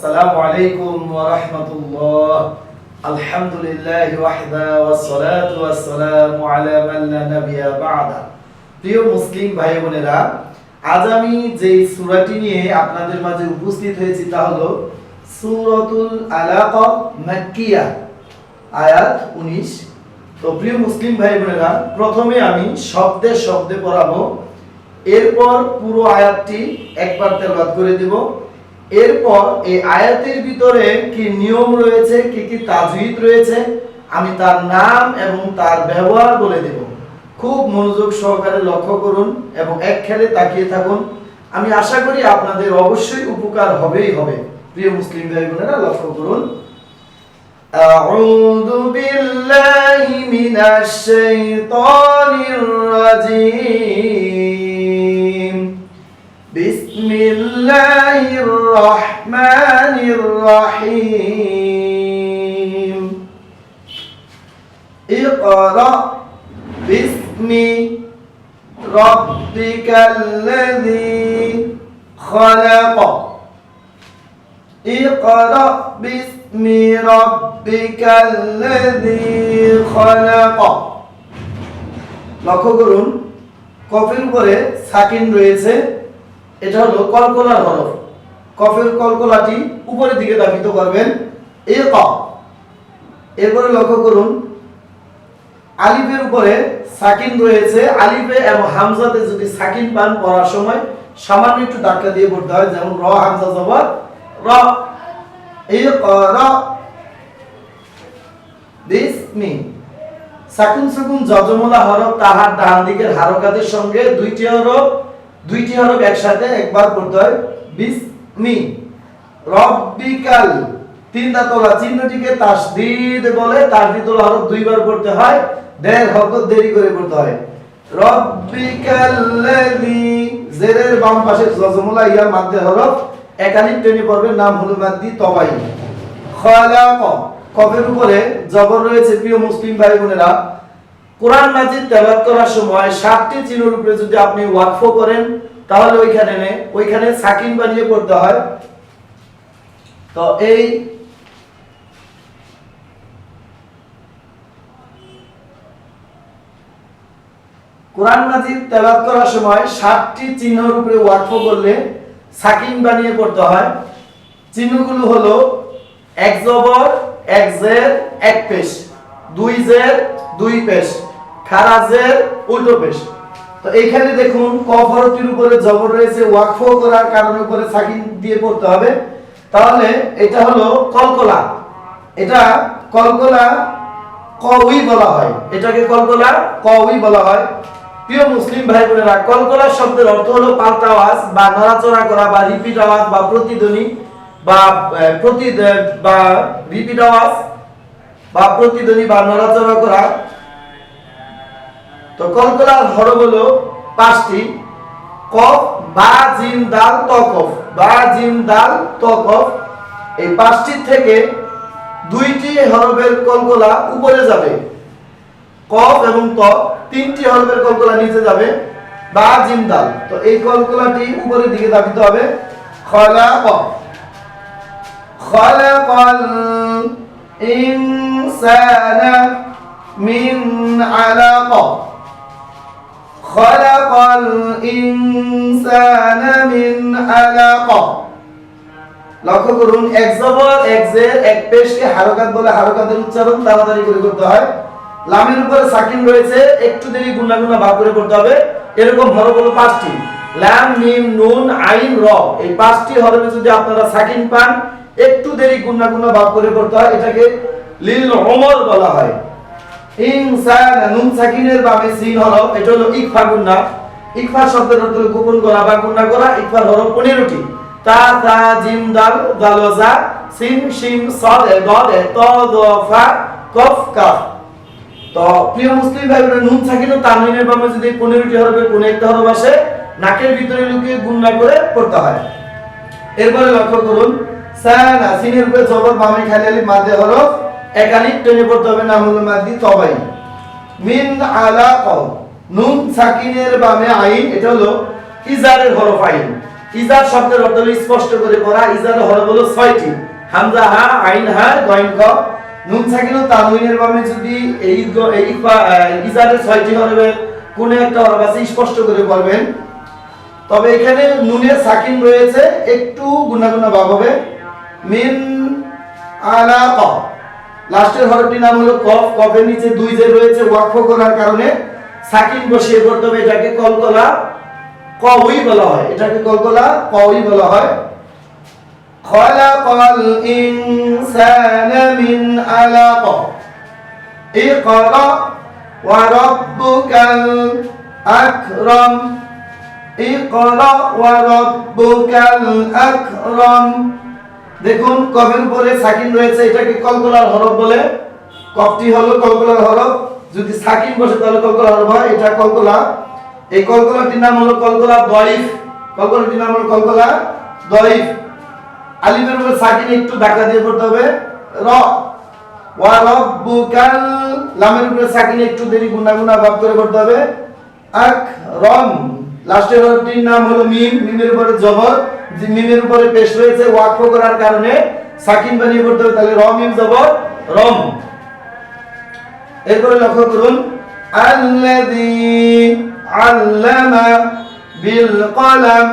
আসসালামু আলাইকুম ওয়া রাহমাতুল্লাহ। আলহামদুলিল্লাহ ওয়াহদা ওয়াসসালাতু ওয়াসসালামু আলা মান লা নাবিয়্যা বা'দা। প্রিয় মুসলিম ভাই বোনেরা, আজ আমি যে সূরাটি নিয়ে আপনাদের মাঝে উপস্থিত হয়েছি তা হলো সূরাতুল আলাকা মাক্কিয়া, আয়াত 19 তো প্রিয় মুসলিম ভাই বোনেরা, প্রথমে আমি শব্দে শব্দে পড়াবো। এরপর পুরো আয়াতটি একবার তেলাওয়াত করে দেব। এরপর এই আয়াতের ভিতরে কি নিয়ম রয়েছে কি কি তাজউইদ রয়েছে আমি তার নাম এবং তার ব্যবহার বলে দেব খুব মনোযোগ সহকারে লক্ষ্য করুন এবং এক খেলে তাকিয়ে থাকুন আমি আশা করি আপনাদের অবশ্যই উপকার হবেই হবে প্রিয় মুসলিম ভাই বোনেরা লক্ষ্য করুন أعوذ بالله من الشيطان الرجيم بسم الله الرحمن الرحيم اقرأ باسم ربك الذي خلق اقرأ باسم ربك الذي خلق লক্ষ্য করুন কফের উপরে সাকিন রয়েছে এটা হলো কলকলার হরফ কফের কলকলাটি উপরের দিকে দাবিত করবেন। এ ক। এরপরে লক্ষ্য করুন, আলিফের উপরে সাকিন রয়েছে। আলিফে এবং হামজাতে যদি সাকিন পান পড়ার সময়, সামান্য একটু ধাক্কা দিয়ে পড়তে হয়, যেমন র, হামজা জবর র। ইকরা বিসমি। সাকুন সাকুন যজমলা হরফ তাহার ডান দিকের হারকাতের সঙ্গে দুইটি হরফ দুইটি হরফ একসাথে একবার পড়তে হয়। বিসমি রব্বিকাল, তিন দাঁতলা চিহ্নটিকে তাসদিদ বলে, তাসদিদ হরফ দুইবার পড়তে হয়, দেড় হরকত দেরি করে পড়তে হয়। রব্বিকাল্লাযী জেরের বাম পাশে যজমলা ইয়া মাদ্দে হরফ একাধিক টেনে পড়বে নাম হলো মাদ্দি তবাই খলাক কফের উপরে জবর রয়েছে, প্রিয় মুসলিম ভাই বোনেরা কোরআন মাজিদ তেলাওয়াত করার সময় সাতটি চিহ্নের উপরে যদি আপনি ওয়াকফ করেন তাহলে ওইখানে নে, ওইখানে সাকিন বানিয়ে পড়তে হয়। তো এই কোরআন মাজিদ তেলাওয়াত করার সময় সাতটি চিহ্নের উপরে ওয়াকফ করলে সাকিন বানিয়ে পড়তে হয়। চিহ্নগুলো হলো এক জবর, এক জের, এক পেশ। দুই জের, দুই পেশ। খারা জের, উল্টো পেশ। তো এইখানে দেখুন ক হরফটির উপরে জবর রয়েছে ওয়াকফ করার কারণে উপরে সাকিন দিয়ে পড়তে হবে। তাহলে এটা হলো কলকলা। এটা কলকলা কউই বলা হয়। এটাকে কলকলা কউই বলা হয়। প্রিয় মুসলিম ভাই বোনেরা কলকলা শব্দের অর্থ হলো পাল্টা আওয়াজ বা নড়াচড়া করা বা রিপিট আওয়াজ বা প্রতিধ্বনি বা প্রতি বা রিপিট আওয়াজ বা প্রতিধ্বনি বা নড়াচড়া করা। তো কলকলার হরফ হলো পাঁচটি। কফ, বা, জিম, দাল তকফ বা, জিম, দাল তকফ এই পাঁচটি থেকে দুইটি হরফের কলকলা উপরে যাবে। কফ এবং ত, তিনটি হরফের কলকলা নিচে যাবে। বা, জিম, দাল। তো এই কলকলাটি উপরের দিকে দাবিত হবে। খলাক খলাকাল ইনসানা মিন আলাকা। خلق الإنسان من علق লক্ষ্য করুন এক জবর এক জের এক পেশকে হারকাত বলে হারকাতের উচ্চারণ তাড়াতাড়ি করে করতে হয় লামের উপরে সাকিন রয়েছে একটু দেরি গুণা গুণা ভাগ করে করতে হবে এরকম হরফ হলো পাঁচটি লাম মিম নুন আইন র এই পাঁচটি হরফে যদি আপনারা সাকিন পান একটু দেরি গুণা গুণা ভাগ করে করতে হয় এটাকে লিল ওমর বলা হয় ইনসান নুন সাকিনের বামে সিন হরফ এটা হলো ইকফা গুন্না ইকফা শব্দের অর্থ গোপন করা বা গুন্না করা, ইকফার হরফ 15টি তা তা, জিম, দাল দাল সিন শিন সাদ, এ দল এ, ত, দ, ফা, কফ, কাফ। তো, প্রিয় মুসলিম ভাই বোনেরা নুন সাকিন ও তানবিনের বামে যদি 15টি হরফের কোন একটা হরফ আসে, নাকের ভিতরে লুকিয়ে গুন্না করে পড়তে হয়। এরপরে লক্ষ্য করুন, সানা, সিনের উপরে জবর বামে খালি মাঝে হরফ একালিক টেনে পড়তে হবে নাম হলো মাদি তবাই। মিন আলাক, নুন সাকিনের বামে আইন, এটা হলো ইজারের হরফ আইন। ইজার শব্দের অর্থ হলো স্পষ্ট করে পড়া ইজার হরফ হলো ছয়টি। হামজা, হা, আইন, হা গইন ক। নুন সাকিন ও তানউইনের বামে যদি এই এই ইজারের ছয়টি হরফের কোন একটা হরফ আছে, স্পষ্ট করে পড়বেন। তবে এখানে নুনের সাকিন রয়েছে, একটু গুণাগুণা ভাব হবে। মিন আলাক। লাস্টের হরফটির নাম হলো কফ। কফের নিচে দুই যে রয়েছে, ওয়াকফ করার কারণে সাকিন বসিয়ে পড়তে হবে, এটাকে কলকলা কউই বলা হয়। এটাকে কলকলা কউই বলা হয়। খলাকাল ইনসানা মিন আলাক। ইকরা ওয়া রাব্বুকাল আকরাম। ইকরা ওয়া রাব্বুকাল আকরাম। দেখুন, কফের উপরে সাকিন রয়েছে, এটাকে কলকলার হরফ বলে। কফটি হলো কলকলার হরফ। যদি সাকিন বসে, তাহলে কলকলার হরফ হয়, এটা কলকলা। এই কলকলাটির নাম হলো কলকলা দয়িফ। কলকলাটির নাম হলো কলকলা দয়িফ। আলিফের উপরে সাকিন একটু ধাক্কা দিয়ে পড়তে হবে। র। ওয়া রাব্বুকাল। লামের উপরে সাকিন একটু দেরি গুনা গুনা ভাব করে পড়তে হবে। আকরম। লাস্টের হরফটির নাম হলো মিম, মিমের উপরে জবর মিমের উপরে পেশ রয়েছে ওয়াকফ করার কারণে সাকিন বানিয়ে পড়তে হবে, তাহলে র, মিম, জবর, রম। এরপরে লক্ষ্য করুন আল্লামা বিল কলাম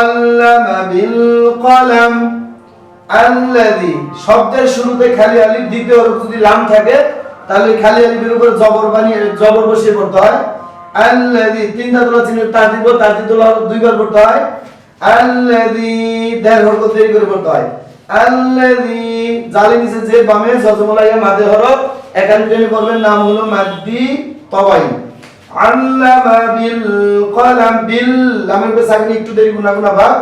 আল্লামা বিল কলাম শব্দের শুরুতে খালি আলিফ, দ্বিতীয় যদি লাম থাকে, তাহলে খালি আলিফের উপর জবর বানিয়ে, জবর বসিয়ে পড়তে হয়। আল্লাযী তিনটা তোলা চিহ্ন তার দিব তার তোলা দুইবার পড়তে হয়। আল্লাযী, দেড় হরফ দেরি করে পড়তে হয়। আল্লাযী, জালি নিচে যে বামে জজমলাইয়া মাদে হরফ, এখানে টেনে পড়বেন, নাম হলো মাদ্দি তবাই আল্লামা বিল কলাম বিল, লামের উপরে সাকিন একটু দেরি গুনা গুনা ভাব।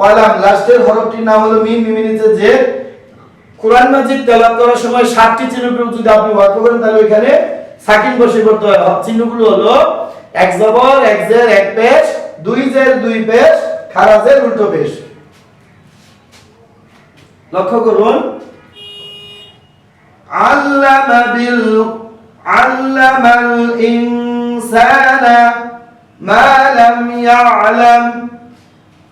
কলাম, লাস্টের হরফটির নাম হলো মিম, মিমের নিচে যে। কোরআন মাজিদ তেলাওয়াত করার সময় সাতটি চিহ্নগুলো যদি আপনি ওয়াক্ফ করেন, তাহলে ওইখানে সাকিন বসে করতে হয়। চিহ্নগুলো হলো এক জবর, এক জের, এক পেশ, দুই জের, দুই পেশ খারাজের উল্টো পেশ। লক্ষ্য করুন। আল্লামা বিল, আল্লামাল ইনসানা মা লাম ইয়ালাম।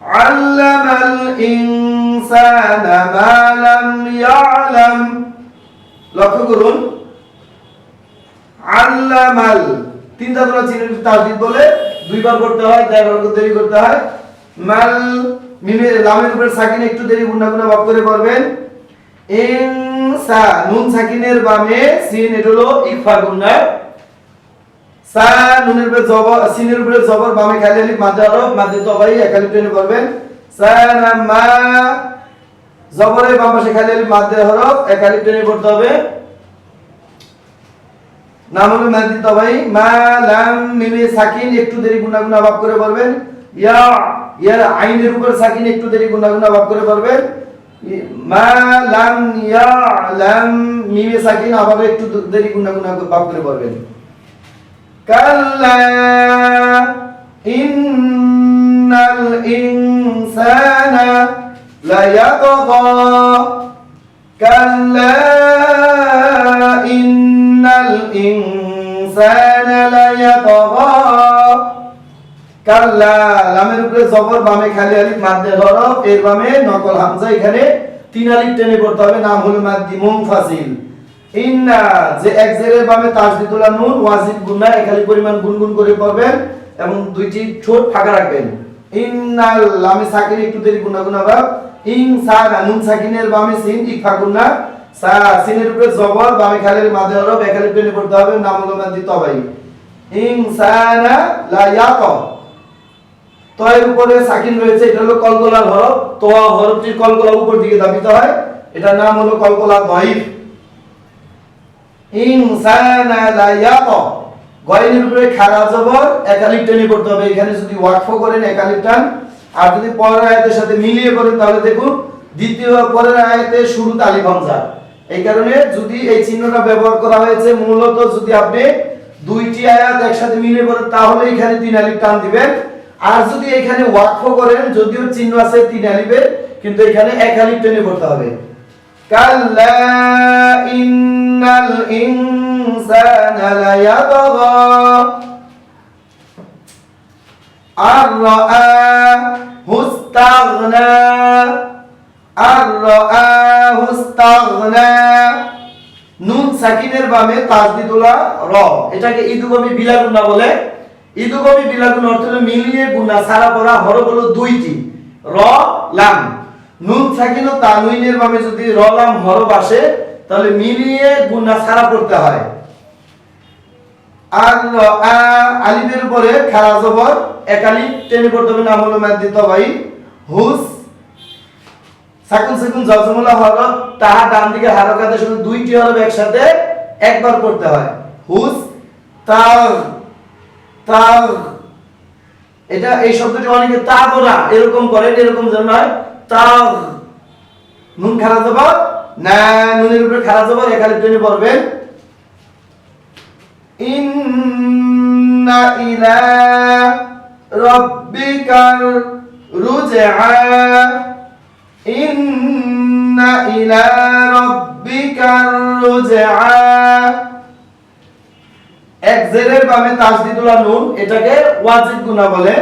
আল্লামাল ইনসানা মা লাম ইয়ালাম। লক্ষ্য করুন। আল্লামাল। তিন ধাতুরা চিহ্নের তাসদিদ বলে, দুইবার করতে হয়, দেড়বার দেরি করতে হয়। মাল, মিমের, লামের উপরে সাকিন একটু দেরি, গুণা গুণা ভাব করে পড়বেন। ইনসা নুন সাকিনের বামে সিন, এটা হলো ইফা গুণা। সা, নুনের উপরে জবর সিনের উপরে জবর, বামে খালি আলিফ, মাঝে হরফ মাঝে তবাই একালিফ টেনে পড়বেন। সা, না, মা জবরে বাম পাশে খালি আলিফ, মাঝে হরফ একালিফ টেনে পড়তে হবে। নামুল মাদি তবাই মা লাম মিমে সাকিন, একটু দেরি গুণা গুণা ভাব করে বলবেন। ইয়া, ইয়ার আইনের উপর সাকিন, একটু দেরি গুণা গুণা ভাব করে বলবেন। মা লাম, ইয়া লাম মিমে সাকিন, আবার একটু দেরি গুণা গুণা ভাব করে বলবেন। কাল্লা, ইন্নাল ইনসানা লায়াতগা কাল্লা الإنسان ليطغى কাল্লা লামের উপরে জবর বামে খালি আলিফ মাদ্দে হরফ এর বামে নকল হামজা এখানে তিন আলিফ টেনে পড়তে হবে নাম হলো মাদ্দি মুনফাসিল ইন্না যে এক জেরের বামে তাসদিদুল্লাহ নুন ওয়াজিব গুন্না একালি পরিমাণ গুনগুন করে পড়বেন এবং দুইটি ঠোঁট ফাঁকা রাখবেন ইন্নাল লামে সাকিন একটু দেরি গুনা গুনা ভাব ইন সা নুন সাকিনের বামে সিন ইফা গুন্না সা সিনের উপরে জবর বামে খালের মাঝে পড়তে হবে, নাম হলো তবাই লা রয়েছে, এটা হলো কলকলা উপর দিকে নাম হলো কলকলা লা হবে। এখানে যদি করেন টান। আর যদি পরের আয়াতের সাথে মিলিয়ে করেন, তাহলে দেখুন, দ্বিতীয় পরের আয়াতে আলিফ হামজা। এই কারণে যদি এই চিহ্নটা ব্যবহার করা হয়েছে, মূলত যদি আপনি দুইটি আয়াত একসাথে মিলিয়ে করেন তাহলে এখানে তিন আলিফ টান দিবেন। আর যদি এখানে ওয়াকফ করেন, যদিও চিহ্ন আছে তিন আলিফের, কিন্তু এখানে এক আলিফ টেনে করতে হবে। আর আর নুন সাকিনের বামে তাজদিদুলা র। এটাকে ইদুগমি বিলাগুনা বলে। ইদুগমি বিলাগুন অর্থ হলো মিলিয়ে গুনা, সারা পড়া হরফ হলো দুইটি। র, লাম। নুন সাকিন ও তানউইনের বামে যদি র, লাম হরফ আসে, তাহলে মিলিয়ে গুনা সারা পড়তে হয়। আর আ উপরে খারা জবর একালিফ টেনে পড়তে হবে নাম হলো মাদ্দি তবাই। হুস সাকুন সাকুন জজমুলা হরফ তাহা ডান দিকে হারকাতে শুধু দুইটি হরফ একসাথে একবার পড়তে হয়। হুস তার তার এটা এই শব্দটি অনেকে তাগরা এরকম করেন এরকম যেন নয় তাগ নুন খারাপ জবর না, নুনের উপরে খারাপ জবর একালি টেনে পড়বেন। ইন্না ইলা রব্বিকার রুজআ। ইলা রব্বিকার রুজআ। এক বামে তাসদিদুল্লাহ নুন, এটাকে ওয়াজিব গুনাহ বলে।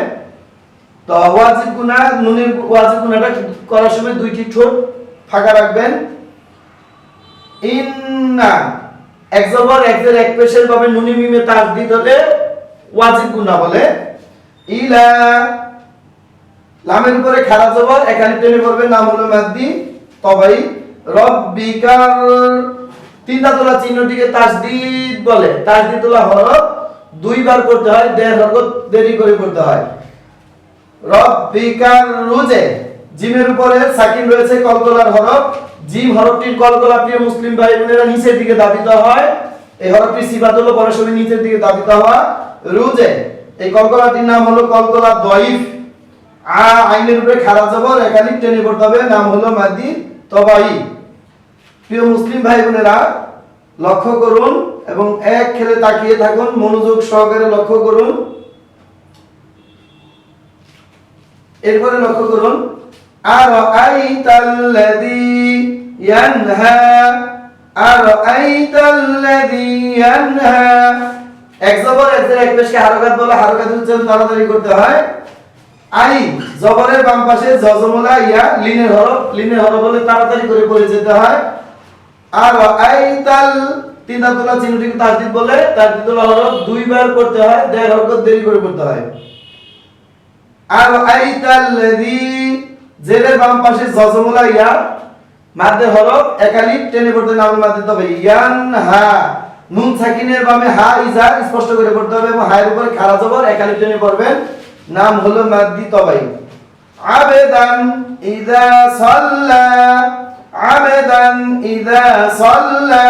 তো ওয়াজিব গুনাহ নুনের ওয়াজিব গুনাহটা করার সময় দুইটি ঠোঁট ফাঁকা রাখবেন। ইন্না, এক জবর, এক পেশের ভাবে নুনি মিমে তাসদিদ হলে ওয়াজিব গুনাহ বলে। ইলা লামের উপরে খারা জবর একালি টেনে পড়বে, নাম হলো মাদ্দি, তবাই। রব্বিকার তিনটা তোলা চিহ্নটিকে তাসদিদ বলে। তাসদিদ তোলা হরফ দুইবার করতে হয় দেড় হরকত দেরি করে করতে হয়। রব্বিকার রুজে, জিমের উপরে সাকিন রয়েছে কলকলার হরফ। জিম হরফটির কলকলা, প্রিয় মুসলিম ভাই বোনেরা নিচের দিকে দাবিত হয়। এই হরফটি সিফাত হলো বড়সড়ি নিচের দিকে দাবিত হওয়া। রুজে, এই কলকলাটির নাম হলো কলকলা দইফ আইনের উপরে খারাপ জবর একাধিক পড়তে হবে, নাম হলো মাদি তবাই। প্রিয় মুসলিম ভাই বোনেরা লক্ষ্য করুন এবং এক খেলে তাকিয়ে থাকুন, মনোযোগ সহকারে লক্ষ্য করুন। এরপরে লক্ষ্য করুন আর আইতাল্লাযী ইয়ানহা আর আইতাল্লাযী ইয়ানহা। এক জবর, এক পেশকে হারকাত বলে, হারকাত উচ্চারণ তাড়াতাড়ি করতে হয়। আই জবরের বাম পাশে জজমলা, ইয়া, লিনের হরফ লিনের হরফ বলে তাড়াতাড়ি করে পড়ে যেতে হয়। আর আইতাল, তিন দাঁতলা চিহ্নটিকে তাসদিদ বলে তাসদিদুল হরফ দুইবার করতে হয়, দেড় হরকত দেরি করে করতে হয়। আর আইতাল্লাযী জেরের বাম পাশে জজমলা, ইয়া মাদ্দে হরফ একালিফ টেনে পড়তে নাম মাদ্দে তবে, ইয়ান হা, নুন সাকিনের বামে হা, ইজা, স্পষ্ট করে পড়তে হবে এবং হায়ের উপরে খারা জবর একালিফ টেনে পড়বেন। নাম হলো মাদ্দি তবাই আবেদান ইদা সাল্লা, আবেদান ইদা সাল্লা।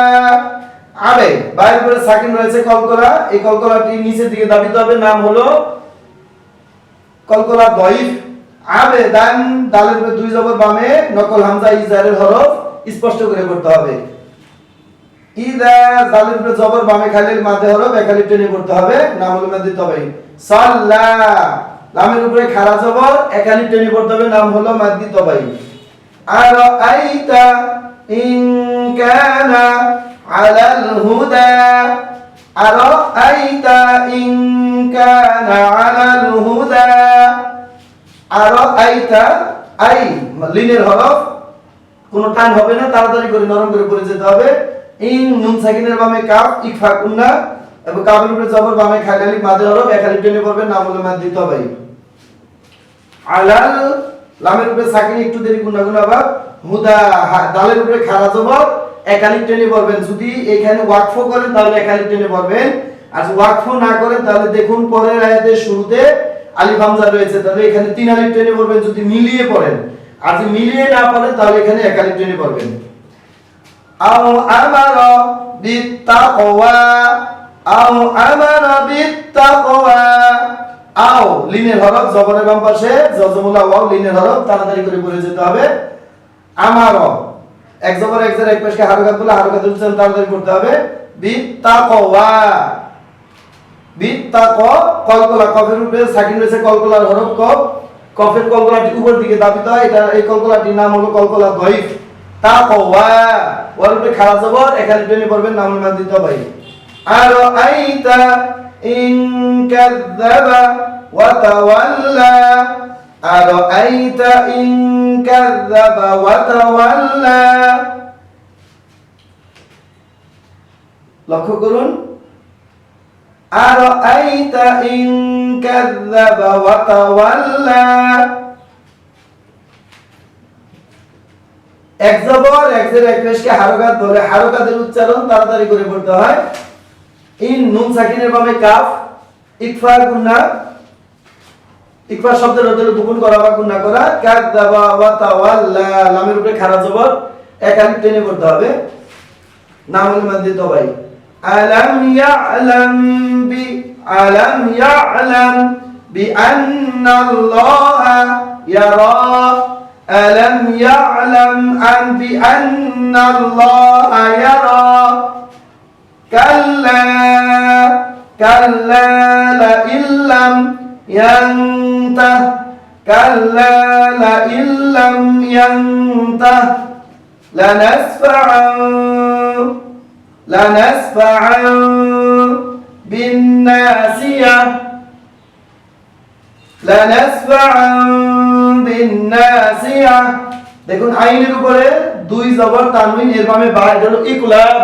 আবে, বাইরে করে সাকিন রয়েছে কলকলা। এই কলকলাটি নিচের দিকে দাবিত হবে, নাম হলো কলকলা দইফ আবেদান দালের উপরে দুই জবর বামে, নকল হামজা, ইজারের হরফ স্পষ্ট করে পড়তে হবে। ইদা জালের উপরে জবর বামে খালির মাঝে হরফ একালি টেনে পড়তে হবে, নাম হলো মাদ্দি তবাই সাল্লা। লামের উপরে খাড়া জবর, একালি টেনে পড়তে হবে, নাম হলো তবাই। আর আইতা ইন কানা আলাল হুদা। আর আইতা ইন কানা আলাল হুদা। আর আইতা আই, লিনের হরফ। কোনো টান হবে না, তাড়াতাড়ি করে নরম করে পড়ে যেতে হবে। ইন নুন সাকিনের বামে কাফ ইকফা কুন্না এবং কাফের উপরে জবর বামে খালি মাঝে হরফ একালি টেনে পড়বে নাম হলো মাদ দিতে হবে। আলাল, লামের উপরে সাকিন একটু দেরি গুণা গুণা বা হুদা দালের উপরে খারা জবর একালিক টেনে পড়বেন। যদি এখানে ওয়াকফ করেন, তাহলে একালিক টেনে পড়বেন। আর ওয়াকফ না করেন, তাহলে দেখুন পরের আয়াতের শুরুতে আলিফ হামজা রয়েছে। তাহলে এখানে তিন আলিফ টেনে পড়বেন যদি মিলিয়ে পড়েন। আর যদি মিলিয়ে না পড়েন, তাহলে এখানে একালিক টেনে পড়বেন। আও আমারা বিত্তাকওয়া আও আমারা বিত্তাকওয়া। আও, লিনের হরফ জবরের বাম পাশে জজমুলা ওয়াও, লিনের হরফ তাড়াতাড়ি করে পড়ে যেতে হবে। আমার এক জবর, এক জের, এক পেশকে হারকাত বলে হারকাত উচ্চারণ তাড়াতাড়ি করতে হবে। বিত্তাকওয়া। বিত্তাক কলকলা, কফের উপরে সাকিন রয়েছে কলকলার হরফ কফ। কফের কলকলাটি উপর দিকে দাবিত হয় এটা, এই কলকলাটির নাম হলো কলকলা দইফ। তাকওয়া। ওর উপরে খাড়া জবর, এখানে টেনে নাম মান দিতে হবে। আর আইতা ইন কাযাবা وتولى أرأيت إن كذب وتولى লক্ষ্য করুন أرأيت إن كذب وتولى এক জবর এক জের এক পেশকে হারকাত বলে হারকাতের উচ্চারণ তাড়াতাড়ি করে পড়তে হয় ইন নুন সাকিনের বামে কাফ ইকফা গুন্না ইকফা শব্দের রদলে দুগুণ করা বা গুণা করা কাক দাবা ওয়া তাওয়াল্লা, লামের উপরে খারা জবর এক টেনে করতে হবে। নামুল মাদি তবাই। আলাম ইয়ালাম বি, আলাম ইয়ালাম বি আন্নাল্লাহা ইয়ারা, আলাম ইয়ালাম আন বি আন্নাল্লাহা ইয়ারা। كلا كلا لئن لم ينته كلا لئن لم ينته لنسفعا لنسفعا بالناسية لنسفعا بالناسية দেখুন আইনের উপরে দুই জবর তানবিন এর বামে বা এটা হলো ইকলাব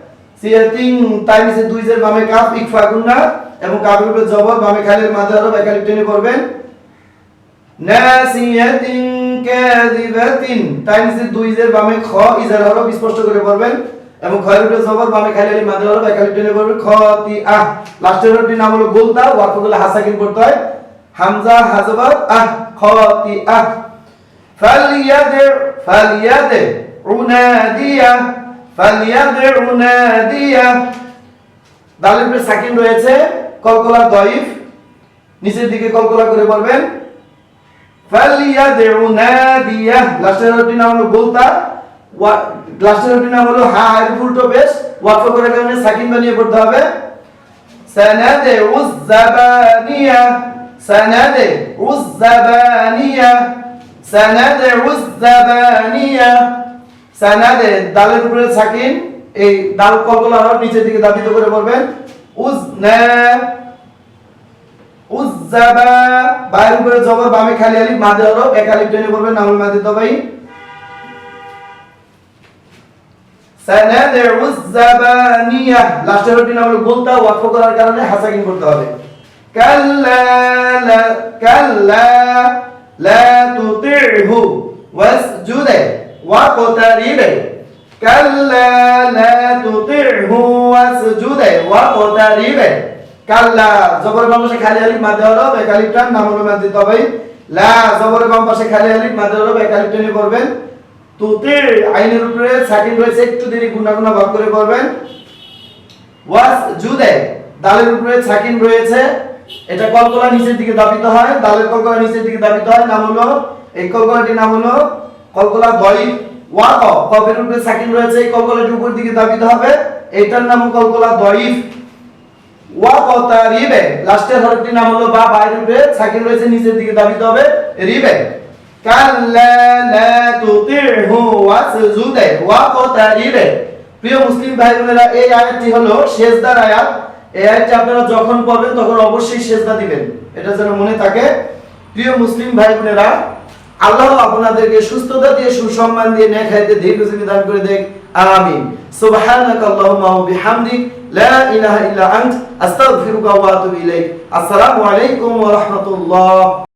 সিয়াতিং তাইমিসে দুই জের বামে কাপ ইক গুন্না এবং কাফের উপরে জবর বামে খালের মাঝে আরব একালিপ টেনে করবেন নাসিয়াতিং কাযিবাতিন তাইমিসে দুই জের বামে খ ইজার আরব স্পষ্ট করে পড়বেন এবং খয়ের উপরে জবর বামে খালের মাঝে আরব একালিপ টেনে খ তি আহ লাস্টের আরবটির নাম হলো গোলতা ওয়াকফ করলে হাসাকিন পড়তে হয়। হামজা হাজবাত আহ খ খতি আহ ফালিয়াদে ফালিয়াদে উনাদিয়া ফালিয়াদউ নাদিয়া দালের পরে সাকিন রয়েছে, কলকলা দয়িফ। নিচের দিকে কলকলা করে বলবেন ফালিয়াদউ নাদিয়া লাস্টের হরফটি নাম হলো গোলতা। ওয়া লাস্টের হরফটি নাম হলো হা এর উল্টো বেশ ওয়াকফ করার কারণে সাকিন বানিয়ে পড়তে হবে। সানাদউ যাবানিয়া সানাদউ যাবানিয়া সানাদউ যাবানিয়া সানাদে দালের উপরে সাকিন, এই দাল কলকল হরফ নিচের দিকে দাবিত করে বলবেন উজ্জাবা। বায়ের উপরে জবর, বামে খালি এক টেনে বলবেন নামুল দবাই উজ্জাবানিয়া লাস্টের ওয়াকফ করার কারণে হাসাকিন করতে হবে। কাল্লা কাল্লা, লা তুতিহু ওয়াসজু ওয়াকতারিব কাল্লা লা তুতি'হু ওয়াসজুদ ওয়াকতারিব কাল্লা জবর বাম পাশে খালি আলিফ হরফ এক টান নাম হলো মাঝে দবাই লা জবর বাম পাশে খালি আলিফ মাঝে হরফ এক আলিফ টেনে পড়বেন। তুতে আইনের উপরে সাকিন রয়েছে, একটু দেরি গুণা গুণা ভাগ করে পড়বেন। ওয়াস জুদে দালের উপরে সাকিন রয়েছে। এটা কলকলা নিচের দিকে দাবিত হয়, দালের কলকলা নিচের দিকে দাবিত হয়, নাম হলো, এই কলকলাটির নাম হলো কলকলা দই ওয়াক কফের উপরে সাকিন রয়েছে, এই কলকলাটির উপর দিকে দাবিত হবে। এটার নাম কলকলা দইফ ওয়াকতা রিবে লাস্টের হরফটির নাম হলো বা, বাইরের উপরে সাকিন রয়েছে, নিচের দিকে দাবিত হবে, রিবে। কাল্লা লা তুতি'হু ওয়াসজুদ ওয়াকতারিব প্রিয় মুসলিম ভাই বোনেরা এই আয়াতটি হলো সেজদার আয়াত। এই আয়াতটি আপনারা যখন পড়বেন, তখন অবশ্যই সেজদা দিবেন। এটা যেন মনে থাকে। প্রিয় মুসলিম ভাই বোনেরা আল্লাহ আপনাদেরকে সুস্থতা দিয়ে, সুসম্মান দিয়ে হায়াতে দীর্ঘজীবী দান করে দেখ আমিন। সুবহানাক আল্লাহুম্মা ওয়া বিহামদিক। লা ইলাহা ইল্লা আনত। আস্তাগফিরুকা ওয়া আতুবু ইলাইক। আসসালামু আলাইকুম ওয়া রাহমাতুল্লাহ।